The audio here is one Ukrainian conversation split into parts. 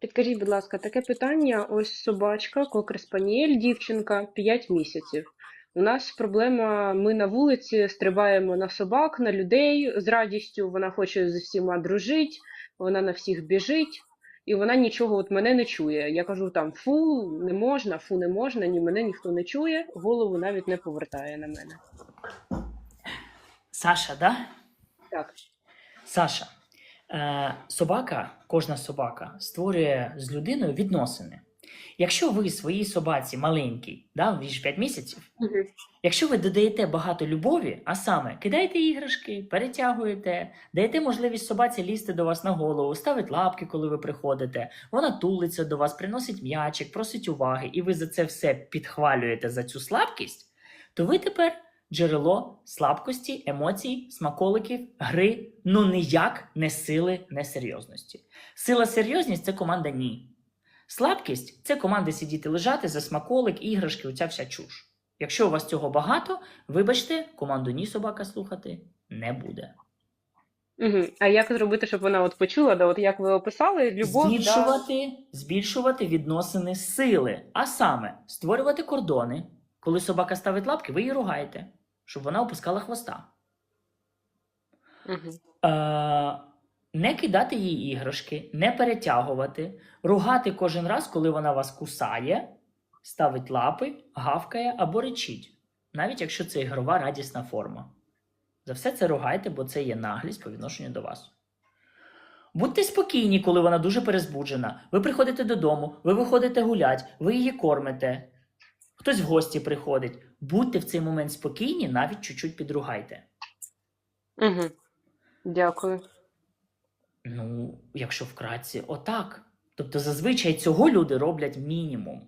Підкажіть, будь ласка, таке питання. Ось собачка, кокер спаніель, дівчинка, 5 місяців. У нас проблема, ми на вулиці стрибаємо на собак, на людей з радістю. Вона хоче з всіма дружити, вона на всіх біжить, і вона нічого от мене не чує. Я кажу там фу, не можна, фу, не можна, ні мене ніхто не чує, голову навіть не повертає на мене. Саша, да? Так. Саша, собака, кожна собака створює з людиною відносини. Якщо ви своїй собаці маленькій, да, ж 5 місяців, якщо ви додаєте багато любові, а саме кидаєте іграшки, перетягуєте, даєте можливість собаці лізти до вас на голову, ставить лапки, коли ви приходите, вона тулиться до вас, приносить м'ячик, просить уваги, і ви за це все підхвалюєте за цю слабкість, то ви тепер джерело слабкості, емоцій, смаколиків, гри, ну ніяк не сили, не серйозності. Сила серйозність це команда ні. Слабкість це команда сидіти лежати за смаколик, іграшки, оця вся чуш. Якщо у вас цього багато, вибачте, команду ні собака слухати не буде. Угу. А як зробити, щоб вона от почула, да, от як ви описали, любов, да, збільшувати, збільшувати відносини сили, а саме створювати кордони. Коли собака ставить лапки, ви її ругаєте, щоб вона опускала хвоста. Мгм. Е, не кидати їй іграшки, не перетягувати, ругати кожен раз, коли вона вас кусає, ставить лапи, гавкає або речить, навіть якщо це ігрова радісна форма. За все це ругайте, бо це є наглість по відношенню до вас. Будьте спокійні, коли вона дуже перезбуджена. Ви приходите додому, ви виходите гулять, ви її кормите. Хтось в гості приходить. Будьте в цей момент спокійні, навіть чуть-чуть підругайте. Угу. Дякую. Ну, якщо вкратці, отак. Тобто, зазвичай цього люди роблять мінімум,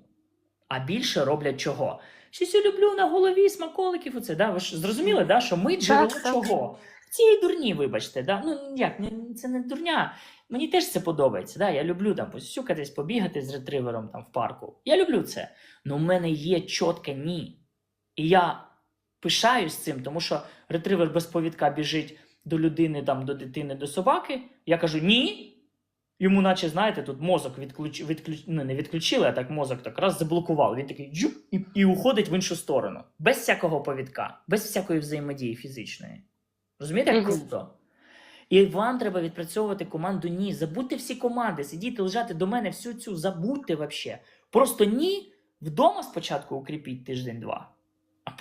а більше роблять чого? Щось я люблю на голові смаколиків. Оце, да? Ви ж зрозуміли, да? що ми джерело так. чого? Цієї дурні, вибачте, да? ну як, це не дурня. Мені теж це подобається. Да? Я люблю там посюкатись, побігати з ретривером там в парку. Я люблю це. Ну, в мене є чітке ні. І я пишаюсь цим, тому що ретривер без повідка біжить до людини, там, до дитини, до собаки. Я кажу ні. Йому, наче, знаєте, тут мозок відключ... відключ... ну, не відключили, а так мозок так раз заблокував. Він такий джуп і, і уходить в іншу сторону. Без всякого повідка, без всякої взаємодії фізичної. Розумієте, як круто? І вам треба відпрацьовувати команду ні. Забудьте всі команди, сидіти, лежати до мене всю цю забудьте вообще. Просто ні. Вдома спочатку укріпіть тиждень-два,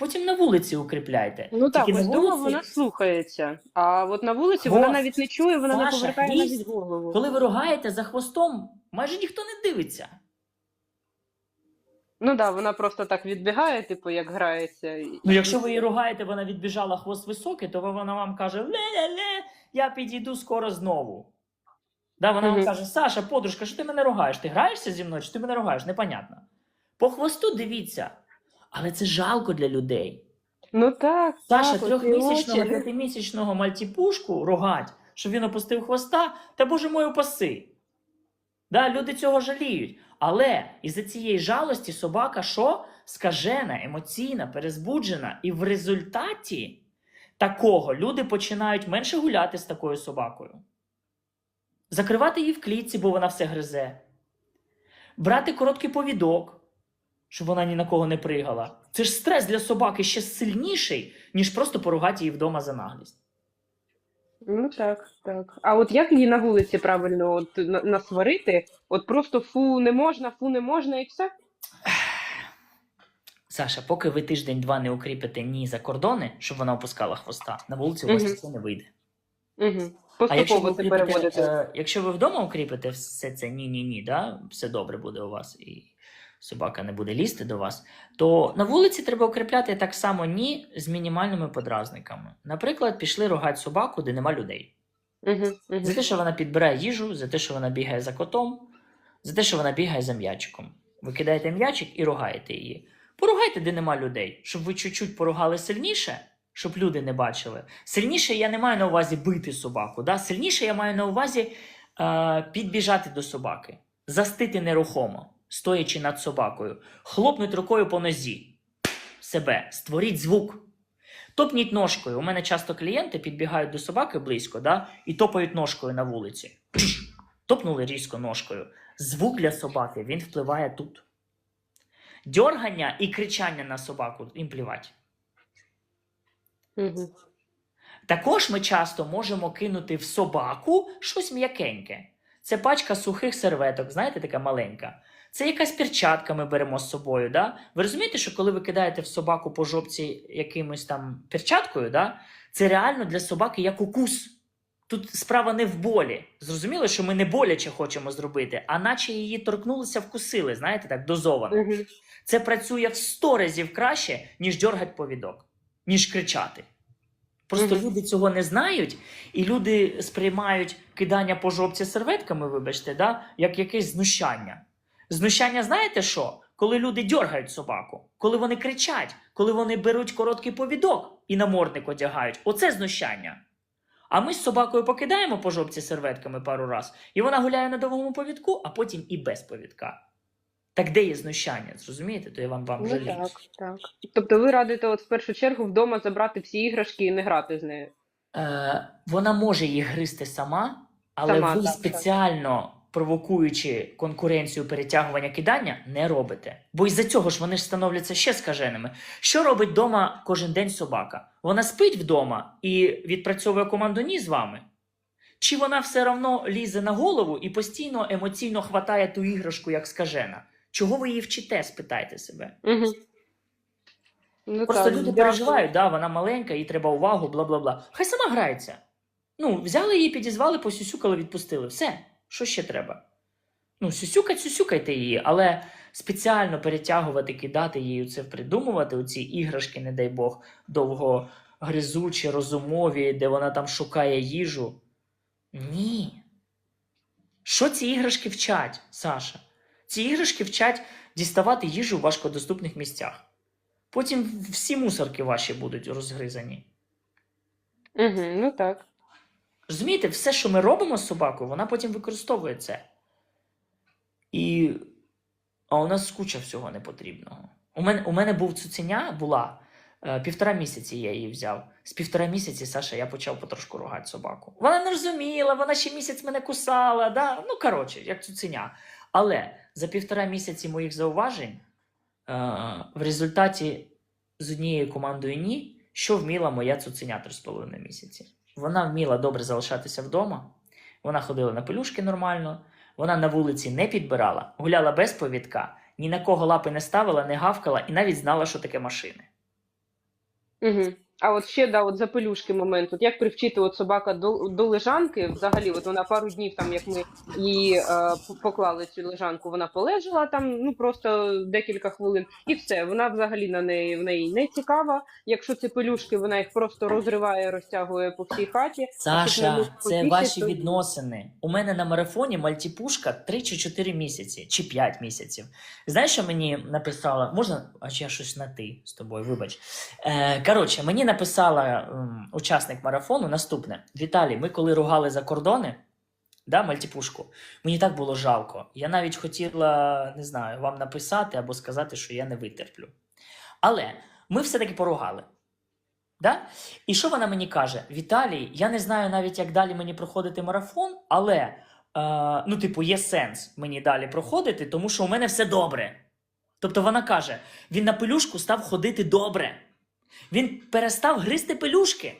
потім на вулиці укріпляйте. Ну так, Тільки вдома вулиці- вона слухається, а от на вулиці Хвост. вона навіть не чує, вона не повертає навіть голову. Коли ви ругаєте за хвостом, майже ніхто не дивиться. Ну так, да, вона просто так відбігає, типу, як грається. Ну, якщо ви її ругаєте, вона відбіжала хвост високий, то вона вам каже: ле-ле-ле, я підійду скоро знову. Да, вона вам каже: Саша, подружка, що ти мене ругаєш? Ти граєшся зі мною, чи ти мене ругаєш? Непонятно. По хвосту дивіться. Але це жалко для людей. Ну так, Саша, так, трьохмісячного, п'ятимісячного мальтіпушку ругать, щоб він опустив хвоста, та боже мой, упаси. Да, люди цього жаліють. Але із-за цієї жалості собака що? Скажена, емоційна, перезбуджена. І в результаті такого люди починають менше гуляти з такою собакою. Закривати її в клітці, бо вона все гризе. Брати короткий повідок, щоб вона ні на кого не пригала. Це ж стрес для собаки ще сильніший, ніж просто поругати її вдома за наглість. Ну так, так. А от як її на вулиці правильно от, на- насварити? От просто фу не можна, фу не можна і все? Саша, поки ви тиждень-два не укріпите ні за кордони, щоб вона опускала хвоста, на вулиці у вас Мгм. це не вийде. Угу. А якщо ви, Поступово це укріпите, переводити. е, якщо ви вдома укріпите все це ні-ні-ні, да, все добре буде у вас, і собака не буде лізти до вас, то на вулиці треба укріпляти так само ні з мінімальними подразниками. Наприклад, пішли рогати собаку, де нема людей. Угу, угу. За те, що вона підбирає їжу, за те, що вона бігає за котом, за те, що вона бігає за м'ячиком. Ви кидаєте м'ячик і ругаєте її. Поругайте, де нема людей, щоб ви чуть-чуть поругали сильніше, щоб люди не бачили. Сильніше я не маю на увазі бити собаку. Да? Сильніше я маю на увазі е, підбіжати до собаки, застити нерухомо, стоячи над собакою, хлопнуть рукою по нозі себе, створіть звук. Топніть ножкою. У мене часто клієнти підбігають до собаки близько, да, і топають ножкою на вулиці. Топнули різко ножкою. Звук для собаки він впливає тут. Дьоргання і кричання на собаку їм плівать. Угу. Також ми часто можемо кинути в собаку щось м'якеньке. Це пачка сухих серветок, знаєте, така маленька. Це якась перчатка ми беремо з собою. Да? Ви розумієте, що коли ви кидаєте в собаку по жопці якимось там перчаткою, да? це реально для собаки як укус. Тут справа не в болі. Зрозуміло, що ми не боляче хочемо зробити, а наче її торкнулися, вкусили, знаєте, так дозовано. Угу. Це працює в 100 разів краще, ніж дьоргать повідок, ніж кричати. Просто Мгм. люди цього не знають, і люди сприймають кидання по жопці серветками, вибачте, да, як якесь знущання. Знущання, знаєте що? Коли люди дьоргають собаку, коли вони кричать, коли вони беруть короткий повідок і намордник одягають. Оце знущання. А ми з собакою покидаємо по жопці серветками пару раз, і вона гуляє на довгому повідку, а потім і без повідка. Так де є знущання? Зрозумієте? То я вам вам Ну жалію. так, так. Тобто ви радите от в першу чергу вдома забрати всі іграшки і не грати з нею. Е, вона може їх гризти сама, але Сама, ви так, спеціально провокуючи конкуренцію перетягування кидання, не робите. Бо із-за цього ж вони ж становляться ще скаженими. Що робить вдома кожен день собака? Вона спить вдома і відпрацьовує команду ні з вами. Чи вона все одно лізе на голову і постійно емоційно хватає ту іграшку, як скажена? Чого ви її вчите, спитайте себе. Угу. Ну, Просто так, люди переживають, да, вона маленька, їй треба увагу, бла бла бла. Хай сама грається. Ну, взяли її, підізвали, посюсюкали, відпустили. Все, що ще треба? Ну, сюсюкать, сюсюкайте її, але спеціально перетягувати, кидати її це придумувати, оці іграшки, не дай Бог, довго гризучі, розумові, де вона там шукає їжу. Ні. Що ці іграшки вчать, Саша? Ці іграшки вчать діставати їжу в важкодоступних місцях. Потім всі мусорки ваші будуть розгризані. Угу, ну так. Розумієте, все, що ми робимо з собакою, вона потім використовує це. І. А у нас куча всього непотрібного. У мене, у мене був цуценя, була е, півтора місяці я її взяв. З півтора місяці, Саша, я почав потрошку ругати собаку. Вона не розуміла, вона ще місяць мене кусала. Да? Ну, коротше, як цуценя. Але за півтора місяці моїх зауважень, е, в результаті з однією командою ні, що вміла моя цуценя три з половиною місяці. Вона вміла добре залишатися вдома, вона ходила на пелюшки нормально, вона на вулиці не підбирала, гуляла без повідка, ні на кого лапи не ставила, не гавкала і навіть знала, що таке машини. Угу. А от ще да, от за пелюшки момент. От як привчити от собака до, до лежанки, взагалі, от вона пару днів, там як ми її е, поклали цю лежанку, вона полежала там, ну просто декілька хвилин, і все. Вона взагалі на неї в неї не цікава. Якщо це пелюшки, вона їх просто розриває, розтягує по всій хаті. Саша, ну, це ваші то- відносини. У мене на марафоні мальтіпушка 3 чи 4 місяці, чи 5 місяців. Знаєш, що мені написала? Можна, а чи я щось на ти з тобою, вибач. Е, коротше, мені написала ем, учасник марафону наступне: Віталій, ми коли ругали за кордони, да, мальтіпушку, мені так було жалко. Я навіть хотіла, не знаю, вам написати або сказати, що я не витерплю. Але ми все-таки поругали. Да? І що вона мені каже? Віталій, я не знаю навіть, як далі мені проходити марафон, але е, ну, типу, є сенс мені далі проходити, тому що у мене все добре. Тобто вона каже: він на пелюшку став ходити добре. Він перестав гризти пелюшки.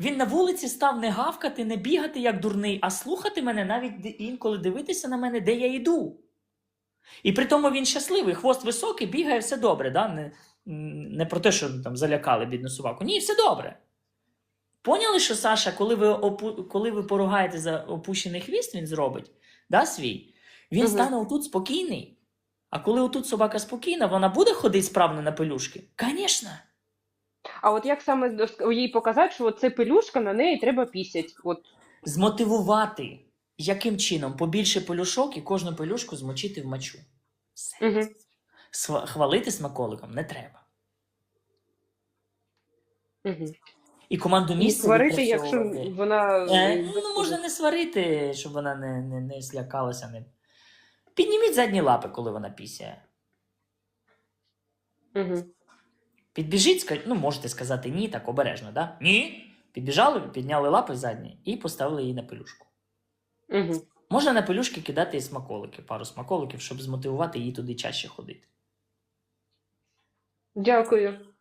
Він на вулиці став не гавкати, не бігати як дурний, а слухати мене навіть інколи дивитися на мене, де я йду. І при тому він щасливий, хвост високий, бігає, все добре. Да? Не, не про те, що там залякали бідну собаку. Ні, все добре. Поняли, що Саша, коли ви, опу... коли ви поругаєте за опущений хвіст, він зробить да, свій, він Мгм. стане отут спокійний. А коли отут собака спокійна, вона буде ходити справно на пелюшки? Звісно. А от як саме їй показати, що це пелюшка, на неї треба пісять. От Змотивувати. Яким чином? Побільше пелюшок і кожну пелюшку змочити в мочу. Угу. Хвалити смаколиком не треба. Угу. І команду місця сварити, якщо вона Е, ну, можна не сварити, щоб вона не, не, не злякалася. Не... Підніміть задні лапи, коли вона пісяє. Угу. Підбіжіть, ну, можете сказати ні, так обережно, да? Ні. Підбіжали, підняли лапи задні і поставили її на пелюшку. Угу. Можна на пелюшки кидати і смаколики, пару смаколиків, щоб змотивувати її туди чаще ходити. Дякую.